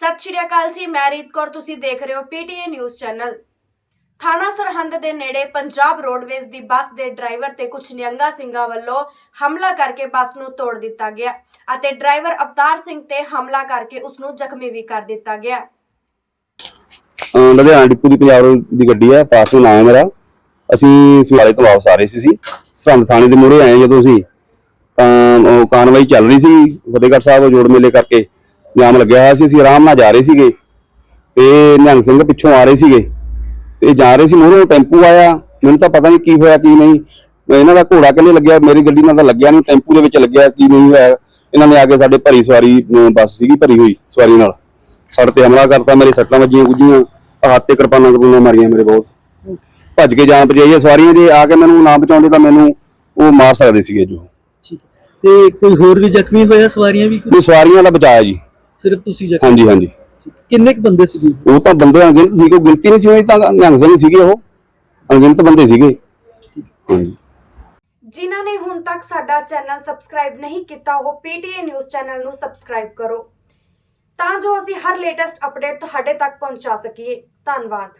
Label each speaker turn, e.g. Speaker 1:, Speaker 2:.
Speaker 1: ਸਤਿ ਸ਼੍ਰੀ ਅਕਾਲ ਜੀ, ਮੈਂ ਰੀਤ ਕੌਰ, ਤੁਸੀਂ ਦੇਖ ਰਹੇ ਹੋ ਪੀਟੀਏ ਨਿਊਜ਼ ਚੈਨਲ। ਥਾਣਾ ਸਰਹੰਦ ਦੇ ਨੇੜੇ ਪੰਜਾਬ ਰੋਡਵੇਜ਼ ਦੀ ਬੱਸ ਦੇ ਡਰਾਈਵਰ ਤੇ ਕੁਝ ਨਿਹੰਗਾ ਸਿੰਘਾਂ ਵੱਲੋਂ ਹਮਲਾ ਕਰਕੇ ਬੱਸ ਨੂੰ ਤੋੜ ਦਿੱਤਾ ਗਿਆ ਅਤੇ ਡਰਾਈਵਰ ਅਵਤਾਰ ਸਿੰਘ ਤੇ ਹਮਲਾ ਕਰਕੇ ਉਸ ਨੂੰ ਜ਼ਖਮੀ ਵੀ ਕਰ ਦਿੱਤਾ ਗਿਆ।
Speaker 2: ਅਹ ਲੁਧਿਆਣਾ ਡਿਪੂ ਦੀ ਪੰਜਾਬ ਰੋਡ ਦੀ ਗੱਡੀ ਹੈ ਪਾਸੋਂ ਨਾਮ ਮੇਰਾ। ਅਸੀਂ ਸਿਵਾਲੇ ਤੋਂ ਵਾਪਸ ਆ ਰਹੇ ਸੀ ਸੀ ਸਰਹੰਦ ਥਾਣੇ ਦੇ ਮੂਹਰੇ ਆਏ ਜਦੋਂ ਅਸੀਂ। ਤਾਂ ਉਹ ਕਾਰਵਾਈ ਚੱਲ ਰਹੀ ਸੀ, ਫਤਿਹਗੜ੍ਹ ਸਾਹਿਬ ਜੋੜ ਮੇਲੇ ਕਰਕੇ। ਜਾਮ ਲੱਗਿਆ ਹੋਇਆ ਸੀ ਅਸੀਂ ਆਰਾਮ ਨਾਲ ਜਾ ਰਹੇ ਸੀਗੇ। ਤੇ ਨਿਹੰਗ ਸਿੰਘ ਪਿੱਛੋਂ ਆ ਰਹੇ ਸੀਗੇ। ਤੇ ਜਾ ਰਹੇ ਸੀ ਮੂਹਰੇ ਟੈਂਪੂ ਆਇਆ। ਮੈਨੂੰ ਤਾਂ ਪਤਾ ਨਹੀਂ ਕੀ ਹੋਇਆ ਕੀ ਨਹੀਂ। ਇਹਨਾਂ ਦਾ ਘੋੜਾ ਕਿੰਨੇ ਲੱਗਿਆ ਮੇਰੀ ਗੱਡੀ ਨਾਲ ਤਾਂ ਲੱਗਿਆ ਨਹੀਂ ਟੈਂਪੂ ਦੇ ਵਿੱਚ ਲੱਗਿਆ ਕੀ ਨਹੀਂ ਹੋਇਆ। ਇਹਨਾਂ ਨੇ ਆ ਕੇ ਸਾਡੇ ਭਰੀ ਸਵਾਰੀ ਬੱਸ ਸੀਗੀ ਭਰੀ ਹੋਈ ਸਵਾਰੀ ਨਾਲ। ਸਾਡੇ ਤੇ ਹਮਲਾ ਕਰਤਾ ਮੇਰੇ ਸੱਟਾਂ ਵੱਜੀਆਂ ਗੁੱਜੀਆਂ। ਹੱਥ ਤੇ ਕਿਰਪਾਨਾਂ ਕਰਪਾਨਾਂ ਮਾਰੀਆਂ ਮੇਰੇ ਬਹੁਤ। ਭੱਜ ਕੇ ਜਾਨ ਹੈ ਸਵਾਰੀਆਂ ਜੇ ਆ ਕੇ ਮੈਨੂੰ ਨਾ ਬਚਾਉਂਦੇ ਤਾਂ ਮੈਨੂੰ ਉਹ ਮਾਰ ਸਕਦੇ ਸੀਗੇ ਜੋ।
Speaker 3: ਠੀਕ ਤੇ ਕੋਈ ਹੋਰ ਵੀ ਜ਼ਖਮੀ ਹੋਇਆ ਸਵਾਰੀਆਂ ਵੀ? ਕੋਈ?
Speaker 2: ਸਵਾਰੀਆਂ ਦਾ ਬਚਾਇਆ ਜੀ।
Speaker 3: ਸਿਰਫ ਤੁਸੀਂ ਜ਼ਖਮੀ
Speaker 2: ਹਾਂਜੀ ਹਾਂਜੀ।
Speaker 3: ਠੀਕ। ਕਿੰਨੇ ਕੁ ਬੰਦੇ ਸੀਗੇ?
Speaker 2: ਉਹ ਤਾਂ ਬੰਦੇ ਅਣਗਿਣਤ ਸੀ ਕੋਈ ਗਿਣਤੀ ਨਹੀਂ ਸੀ ਹੋਈ ਤਾਂ ਨਿਹੰਗ ਸਿੰਘ ਸੀਗੇ ਉਹ। ਅਣਗਿਣਤ ਬੰਦੇ ਸੀਗੇ। ਹਾਂਜੀ।
Speaker 1: ਜਿਨ੍ਹਾਂ ਨੇ ਹੁਣ ਤੱਕ ਸਾਡਾ ਚੈਨਲ ਸਬਸਕ੍ਰਾਈਬ ਨਹੀਂ ਕੀਤਾ ਉਹ ਪੀਟੀਏ ਨਿਊਜ਼ ਚੈਨਲ ਨੂੰ ਸਬਸਕ੍ਰਾਈਬ ਕਰੋ। ਤਾਂ ਜੋ ਅਸੀਂ ਹਰ ਲੇਟੈਸਟ ਅਪਡੇਟ ਤੁਹਾਡੇ ਤੱਕ ਪਹੁੰਚਾ ਸਕੀਏ। ਧੰਨਵਾਦ।